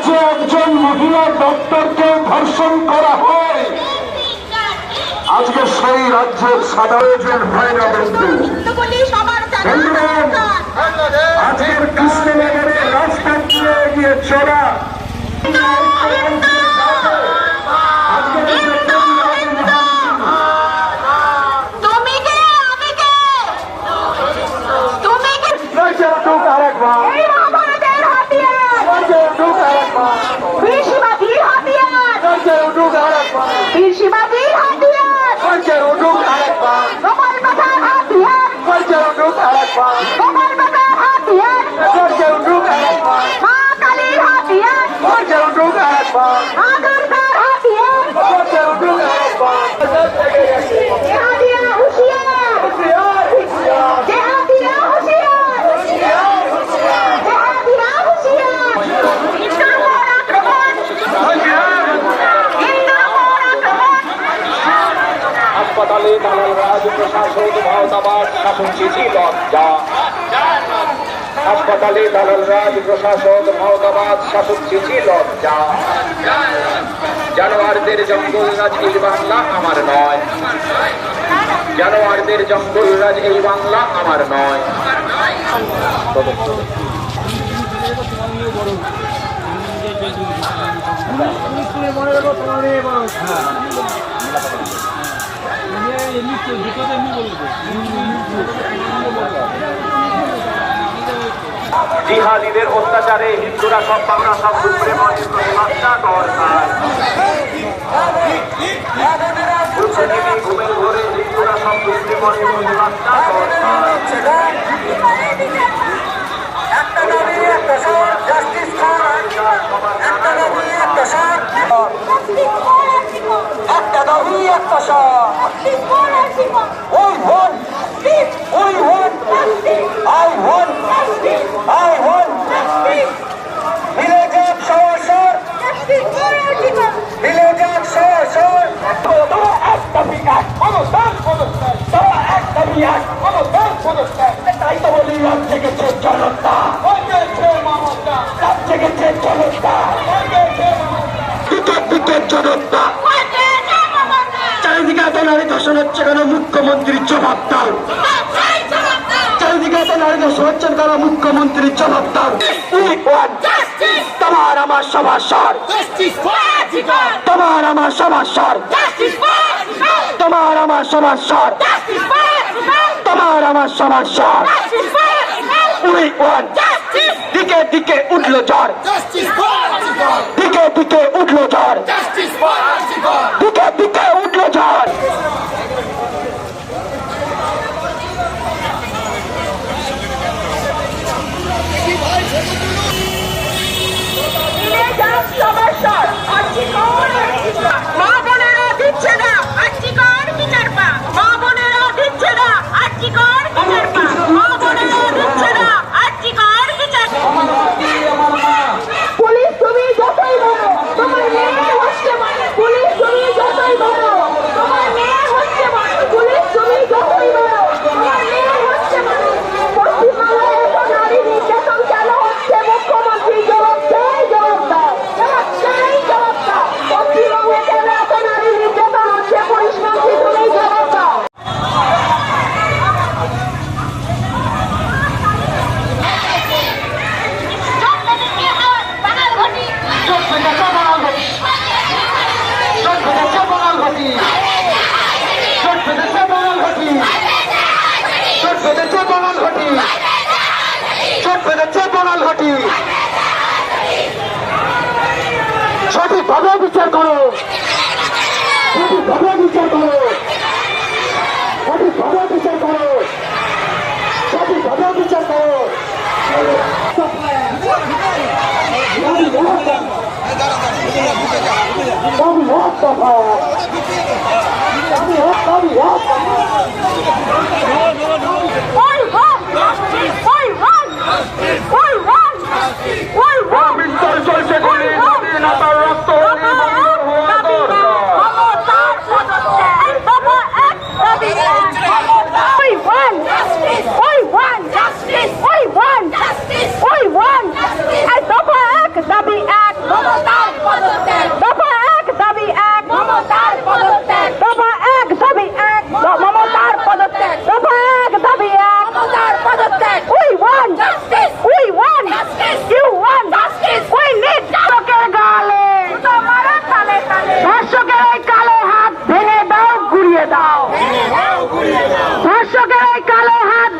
রাজ্যে একজন মহিলা ডক্টরকে ধর্ষণ করা হয়, আজকে সেই রাজ্যের সাধারণ হয় না বন্ধু। আজকের কৃষ্ণনগরের রাস্তা দিয়ে এগিয়ে চলা বীর শিবাজির হাতিয়ার নয়তো উঠুক আরেকবার গোপাল পাতার হাতিয়ার হাসপাতালে দালাল রাজ প্রশাসক ভাওতাবাদ শাসন চিঠি লজ্জা হাসপাতালে দালাল রাজ প্রশাসক ভাওতাবাদ শাসক চিঠি লজ্জা জানোয়ারদের জঙ্গল রাজ এই বাংলা আমার নয়। জানোয়ারদের জঙ্গল রাজ এই বাংলা আমার নয়। মনে তোমার জিহাদিদের অত্যাচারে হিন্দুরা সব বাংলা সব প্রতিদিনই ঘুমের একটা সর ওই ওয়ান ওই ওয়ান আই ওয়ান আই ওয়ান মিলে যাক সর সর মিলে যাক সর সর একটা বিকাশ অনুদান অনুদান একটা বিকাশ অনুদান অনুদান তাই তো বলি রাত জেগেছে জনতা রাত জেগেছে জনতা ধর্ষণ হচ্ছে কেন মুখ্যমন্ত্রীর জবাব দাও। চারিদিকে এত নারী ধর্ষণ হচ্ছে কেন মুখ্যমন্ত্রীর জবাব দাও। তোমার আমার সবার সার। তোমার আমার সবার সার। তোমার আমার সবার সার। তোমার আমার সবার want দিকে দিকে উঠল ঝড় দিকে দিকে উঠল ঝড় দিকে দিকে উঠল ঝড় মিলে যাক সবার সার আজকে কোন মা বোনেরা দিচ্ছে না আজকে কর বিচার পা মা বোনেরা দিচ্ছে না আজকে কর বিচার পা মা বোনেরা দিচ্ছে না আজকে কর বিচার পুলিশ তুমি যতই বড় তোমার মেয়ে হচ্ছে মানে পুলিশ তুমি যতই বড় তোমার মেয়ে হচ্ছে মানে পুলিশ তুমি যতই বড় তোমার মেয়ে হচ্ছে মানে পশ্চিমবাংলায় এত নারী নির্যাতন কেন হচ্ছে মুখ্যমন্ত্রী জবাব চাই জবাব দাও জবাব চাই জবাব দাও পশ্চিমবঙ্গে কেন এত নারী নির্যাতন হচ্ছে পুলিশ মন্ত্রী তুমি জবাব দাও সঠিকভাবে বিচার করো। সঠিকভাবে বিচার করো। সঠিকভাবে বিচার করো। সঠিকভাবে বিচার করো। দাবি দাও। ধর্ষকের এই কালো হাত